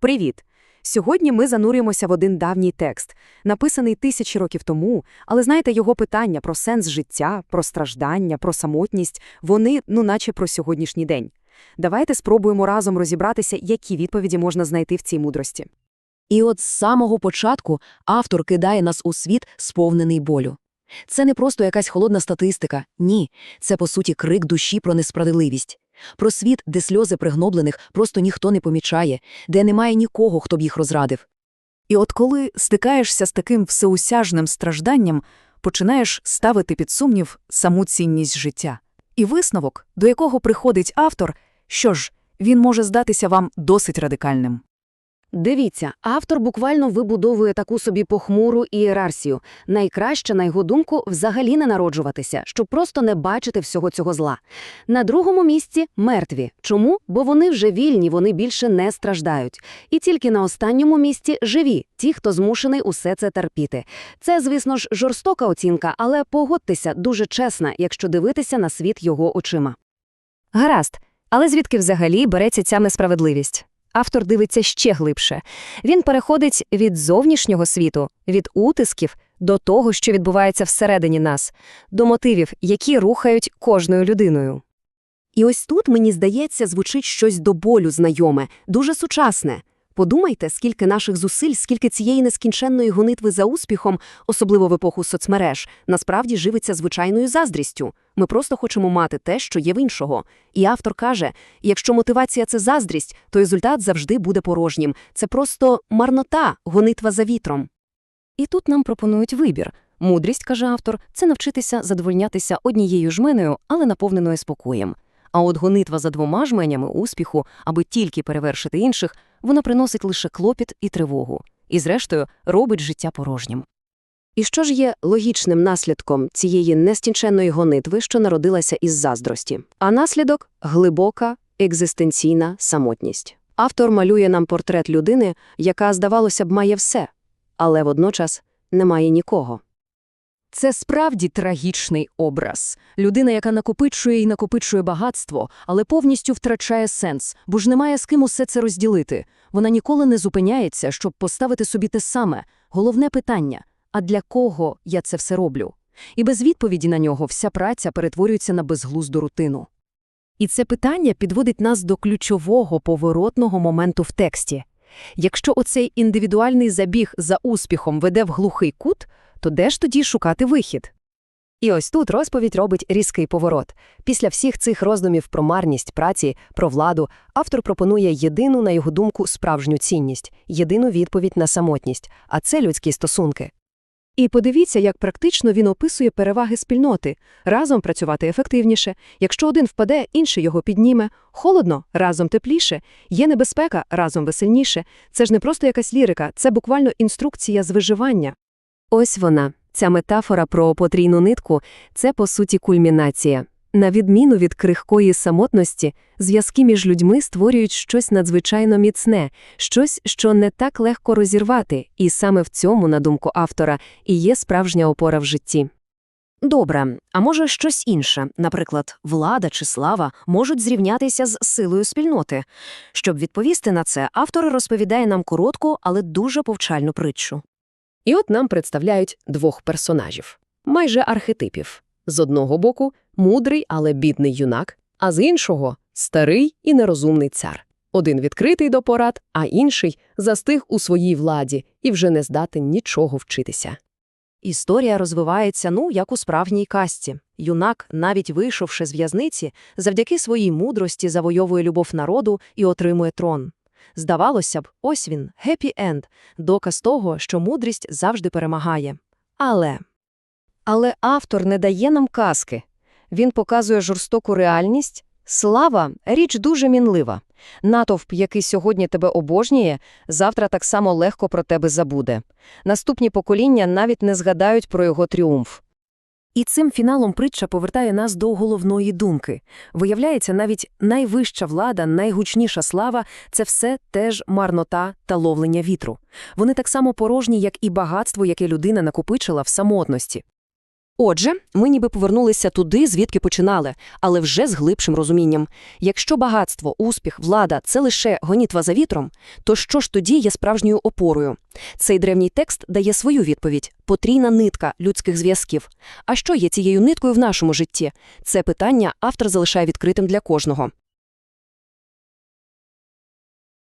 Привіт! Сьогодні ми занурюємося в один давній текст, написаний тисячі років тому, але знаєте, його питання про сенс життя, про страждання, про самотність, вони, ну наче про сьогоднішній день. Давайте спробуємо разом розібратися, які відповіді можна знайти в цій мудрості. І от з самого початку автор кидає нас у світ, сповнений болю. Це не просто якась холодна статистика, ні, це, по суті, крик душі про несправедливість. Про світ, де сльози пригноблених просто ніхто не помічає, де немає нікого, хто б їх розрадив. І от коли стикаєшся з таким всеусяжним стражданням, починаєш ставити під сумнів саму цінність життя. І висновок, до якого приходить автор, що ж, він може здатися вам досить радикальним. Дивіться, автор буквально вибудовує таку собі похмуру ієрархію. Найкраще, на його думку, взагалі не народжуватися, щоб просто не бачити всього цього зла. На другому місці – мертві. Чому? Бо вони вже вільні, вони більше не страждають. І тільки на останньому місці – живі, ті, хто змушений усе це терпіти. Це, звісно ж, жорстока оцінка, але погодьтеся, дуже чесна, якщо дивитися на світ його очима. Гаразд. Але звідки взагалі береться ця несправедливість? Автор дивиться ще глибше. Він переходить від зовнішнього світу, від утисків до того, що відбувається всередині нас, до мотивів, які рухають кожною людиною. І ось тут, мені здається, звучить щось до болю знайоме, дуже сучасне. Подумайте, скільки наших зусиль, скільки цієї нескінченної гонитви за успіхом, особливо в епоху соцмереж, насправді живиться звичайною заздрістю. Ми просто хочемо мати те, що є в іншого. І автор каже, якщо мотивація – це заздрість, то результат завжди буде порожнім. Це просто марнота, гонитва за вітром. І тут нам пропонують вибір. Мудрість, каже автор, це навчитися задовольнятися однією жменою, але наповненою спокоєм. А от гонитва за двома жменями успіху, аби тільки перевершити інших, вона приносить лише клопіт і тривогу. І, зрештою, робить життя порожнім. І що ж є логічним наслідком цієї нескінченної гонитви, що народилася із заздрості? А наслідок – глибока, екзистенційна самотність. Автор малює нам портрет людини, яка, здавалося б, має все, але водночас не має нікого. Це справді трагічний образ. Людина, яка накопичує і накопичує багатство, але повністю втрачає сенс, бо ж немає з ким усе це розділити. Вона ніколи не зупиняється, щоб поставити собі те саме. Головне питання – а для кого я це все роблю? І без відповіді на нього вся праця перетворюється на безглузду рутину. І це питання підводить нас до ключового поворотного моменту в тексті. Якщо оцей індивідуальний забіг за успіхом веде в глухий кут, то де ж тоді шукати вихід? І ось тут розповідь робить різкий поворот. Після всіх цих роздумів про марність праці, про владу, автор пропонує єдину, на його думку, справжню цінність, єдину відповідь на самотність, а це людські стосунки. І подивіться, як практично він описує переваги спільноти. Разом працювати ефективніше. Якщо один впаде, інший його підніме. Холодно – разом тепліше. Є небезпека – разом веселніше. Це ж не просто якась лірика, це буквально інструкція з виживання. Ось вона, ця метафора про потрійну нитку – це, по суті, кульмінація. На відміну від крихкої самотності, зв'язки між людьми створюють щось надзвичайно міцне, щось, що не так легко розірвати, і саме в цьому, на думку автора, і є справжня опора в житті. Добре, а може щось інше, наприклад, влада чи слава, можуть зрівнятися з силою спільноти. Щоб відповісти на це, автор розповідає нам коротку, але дуже повчальну притчу. І от нам представляють двох персонажів, майже архетипів. З одного боку – мудрий, але бідний юнак, а з іншого – старий і нерозумний цар. Один відкритий до порад, а інший застиг у своїй владі і вже не здатен нічого вчитися. Історія розвивається, ну, як у справжній казці. Юнак, навіть вийшовши з в'язниці, завдяки своїй мудрості завойовує любов народу і отримує трон. Здавалося б, ось він, хеппі-енд, доказ того, що мудрість завжди перемагає. Але Але автор не дає нам казки. Він показує жорстоку реальність. Слава – річ дуже мінлива. Натовп, який сьогодні тебе обожнює, завтра так само легко про тебе забуде. Наступні покоління навіть не згадають про його тріумф. І цим фіналом притча повертає нас до головної думки. Виявляється, навіть найвища влада, найгучніша слава – це все теж марнота та ловлення вітру. Вони так само порожні, як і багатство, яке людина накопичила в самотності. Отже, ми ніби повернулися туди, звідки починали, але вже з глибшим розумінням. Якщо багатство, успіх, влада – це лише гонітва за вітром, то що ж тоді є справжньою опорою? Цей древній текст дає свою відповідь – потрійна нитка людських зв'язків. А що є цією ниткою в нашому житті? Це питання автор залишає відкритим для кожного.